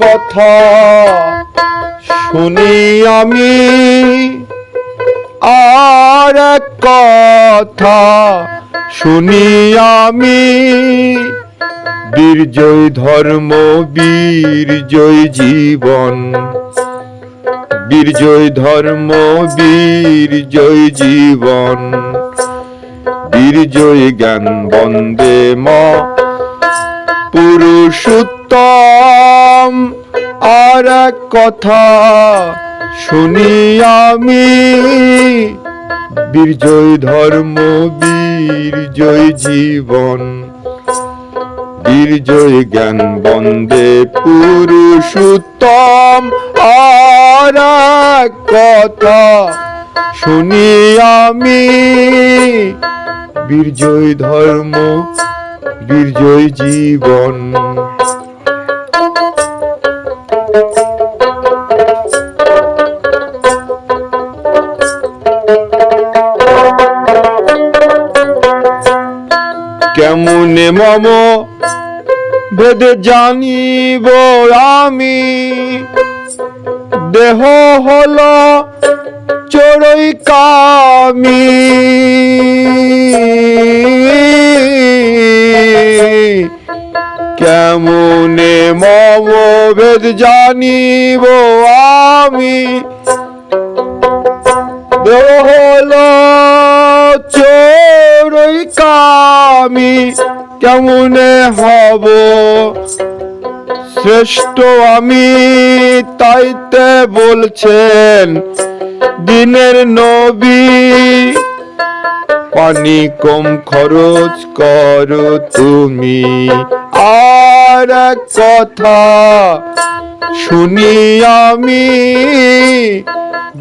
কথা শুনি আমি। আর কথা শুনি আমি। বীর জয় ধর্ম বীর জয় জীবন। বীর জয় ধর্ম বীর জয় জীবন। বীর জয় জ্ঞান বন্দে মা। পুরুষোত্তম এক কথা শুনি আমি। বীর জয় ধর্ম, বীরজয় জীবন বীর জয় জ্ঞান বন্দে পুরুষোত্তম। আর কথা শুনি আমি বীর জয় ধর্ম বীর জয় জীবন। কেমনে মম বেদে জানিব আমি? দেহ হলো চড়ই কামি। কেমনে মম বেদ জানিব আমি? দেহ হলো চড়ই কামি। কেমনে হব? শ্রেষ্ঠ আমি তাইতে বলছেন, দিনের নবী। পানি কম খরচ করো তুমি। আর কথা শুনি আমি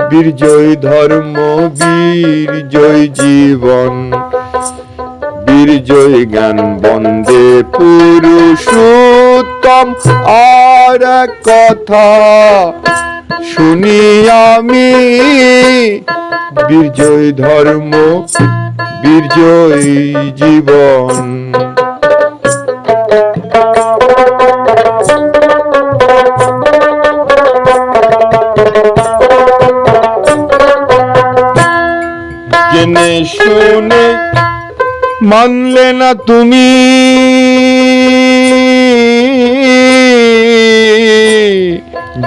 বীর জয় ধর্ম বীর জয় জীবন। বীর জয় জ্ঞান বন্দে পুরুষোত্তম। আর কথা শুনি আমি বীর জয় ধর্ম বীর জয় জীবন। জেনে শুনে মানলে না তুমি।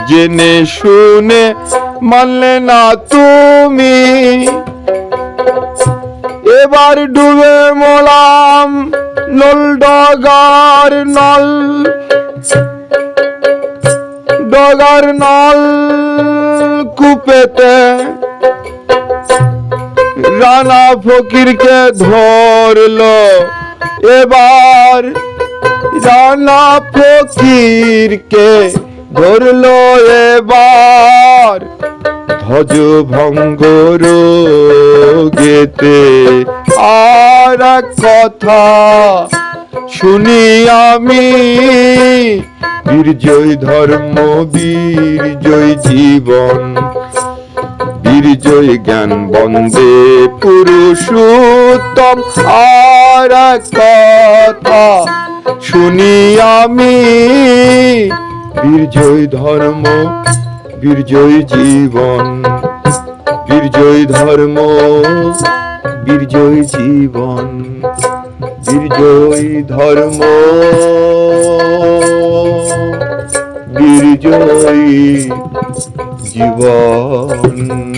জেনে শুনে মানলে না তুমি। এবার ডুবে মলাম নল ডগার নল। ডগার নল কুপেতে রানা ফকিরকে ধরলো। এবার রানা ফকিরকে ধরলো এবার। ধ্বজ ভঙ্গর গেতে আর কথা শুনি আমি বীর জয় ধর্ম বীর জয় জীবন। বীর জয় জ্ঞান বন্দে পুরুষোত্তম আর কথা শুনি আমি বীর জয় ধর্ম বীর জয় জীবন বীর জয় ধর্ম বীর জয় জীবন বীর জয় ধর্ম। বীর জয় জীবন।